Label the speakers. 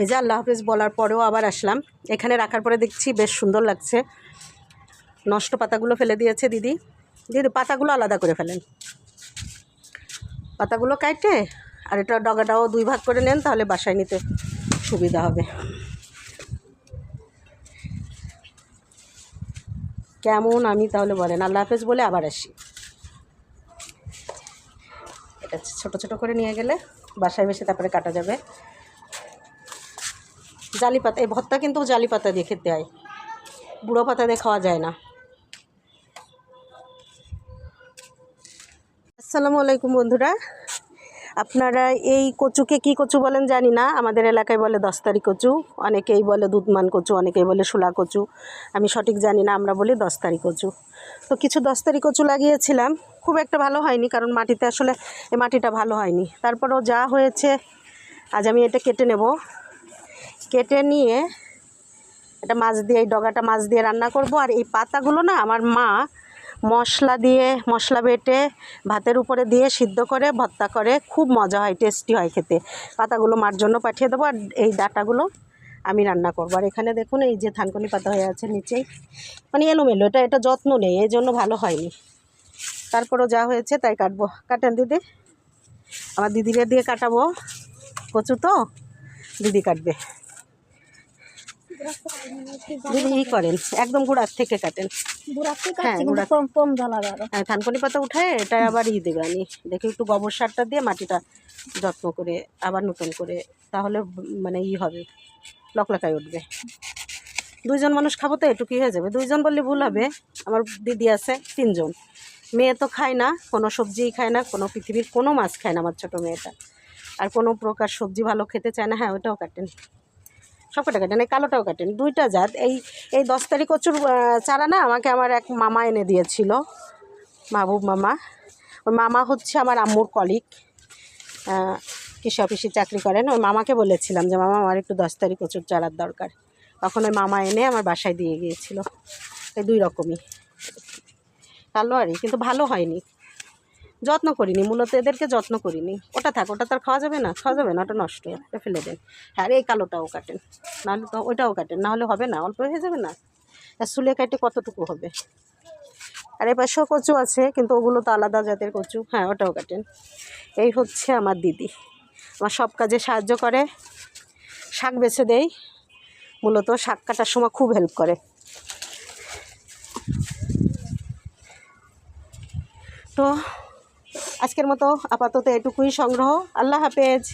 Speaker 1: এই যে আল্লাহ হাফিজ বলার পরেও আবার আসলাম। এখানে রাখার পরে দেখছি বেশ সুন্দর লাগছে। নষ্ট পাতাগুলো ফেলে দিয়েছে দিদি। দিদি, পাতাগুলো আলাদা করে ফেলেন। পাতাগুলো কাটে আর এটা ডগাটাও দুই ভাগ করে নেন, তাহলে বাসায় নিতে সুবিধা হবে। কেমন আমি তাহলে বলেন, আল্লাহ হাফেজ বলে আবার আসি। এটা ছোট ছোট করে নিয়ে গেলে বাসায় বেশি তারপরে কাটা যাবে। জালি পাতা এই ভর্তা কিন্তু জালি পাতা দিয়ে খেতে হয়। বুড়ো পাতা দিয়ে খাওয়া যায় না। আসসালামু আলাইকুম বন্ধুরা। আপনারা এই কচুকে কি কচু বলেন জানি না। আমাদের এলাকায় বলে দস্তারি কচু, অনেকেই বলে দুধমান কচু, অনেকেই বলে শোলা কচু। আমি সঠিক জানি না, আমরা বলি দস্তারি কচু। তো কিছু দস্তারি কচু লাগিয়েছিলাম। খুব একটা ভালো হয়নি, কারণ মাটিতে আসলে এই মাটিটা ভালো হয়নি। তারপরও যা হয়েছে, আজ আমি এটা কেটে নেব। কেটে নিয়ে এটা মাছ দিয়ে, এই ডগাটা মাছ দিয়ে রান্না করব। আর এই পাতাগুলো না আমার মা মশলা দিয়ে, মশলা বেটে ভাতের উপরে দিয়ে সিদ্ধ করে, ভর্তা করে, খুব মজা হয়, টেস্টি হয় খেতে। পাতাগুলো মার জন্য পাঠিয়ে দেবো, আর এই ডাটাগুলো আমি রান্না করব। আর এখানে দেখুন, এই যে থানকুনি পাতা হয়ে আছে নিচেই। মানে এলোমেলো, এটা এটা যত্ন নেই, এই জন্য ভালো হয়নি। তারপরও যা হয়েছে তাই কাটবো। কাটেন দিদি? আমার দিদিরে দিয়ে কাটাবো। কচু তো? দিদি কাটবে। ই করেন একদম গুড়ার থেকে কাটেন। হ্যাঁ,
Speaker 2: কাটছি কম কম জ্বালা
Speaker 1: হ্যাঁ থানকুনি পাতা উঠায় এটা আবার ই দেবে আমি দেখি একটু গোবর সারটা দিয়ে মাটিটা যত্ন করে আবার নতুন করে তাহলে মানে ই হবে লকলকায় উঠবে। দুইজন মানুষ খাব তো একটু কী হয়ে যাবে। দুইজন বললে ভুল হবে আমার দিদি আছে তিনজন। মেয়ে তো খায় না কোনো সবজিই খায় না কোনো পৃথিবীর কোনো মাছ খায় না আমার ছোটো মেয়েটা। আর কোনো প্রকার সবজি ভালো খেতে চায় না হ্যাঁ ওটাও কাটেন। সব কটা কাটেন, এই কালোটাও কাটেন। দুইটা জাত, এই এই দশ তারিখ কচুর চারা না, আমাকে আমার এক মামা এনে দিয়েছিল, মাহবুব মামা। ওই মামা হচ্ছে আমার আম্মুর কলিক কৃষি অফিসে চাকরি করেন। ওই মামাকে বলেছিলাম যে, মামা, আমার একটু দশ তারিখ কচুর চারার দরকার। তখন ওই মামা এনে আমার বাসায় দিয়ে গিয়েছিল। এই দুই রকমই। কালো আরই কিন্তু ভালো হয়নি। যত্ন করিনি, মূলত এদেরকে যত্ন করিনি। ওটা থাক, ওটা তো আর খাওয়া যাবে না, খাওয়া যাবে না, ওটা নষ্ট, ওটা ফেলে দেন। হ্যাঁ এই কালোটাও কাটেন, নাহলে তো ওইটাও কাটেন, নাহলে হবে না, অল্প হয়ে যাবে না। আর চুলে কাটে কতটুকু হবে? আর এই পাশেও কচু আছে, কিন্তু ওগুলো তো আলাদা জাতের কচু হ্যাঁ ওটাও কাটেন। এই হচ্ছে আমার দিদি, আমার সব কাজে সাহায্য করে, শাক বেছে দেই, মূলত শাক কাটার সময় খুব হেল্প করে। তো আজকের মতো আপাতত এটুকুই সংগ্রহ। আল্লাহ হাফেজ।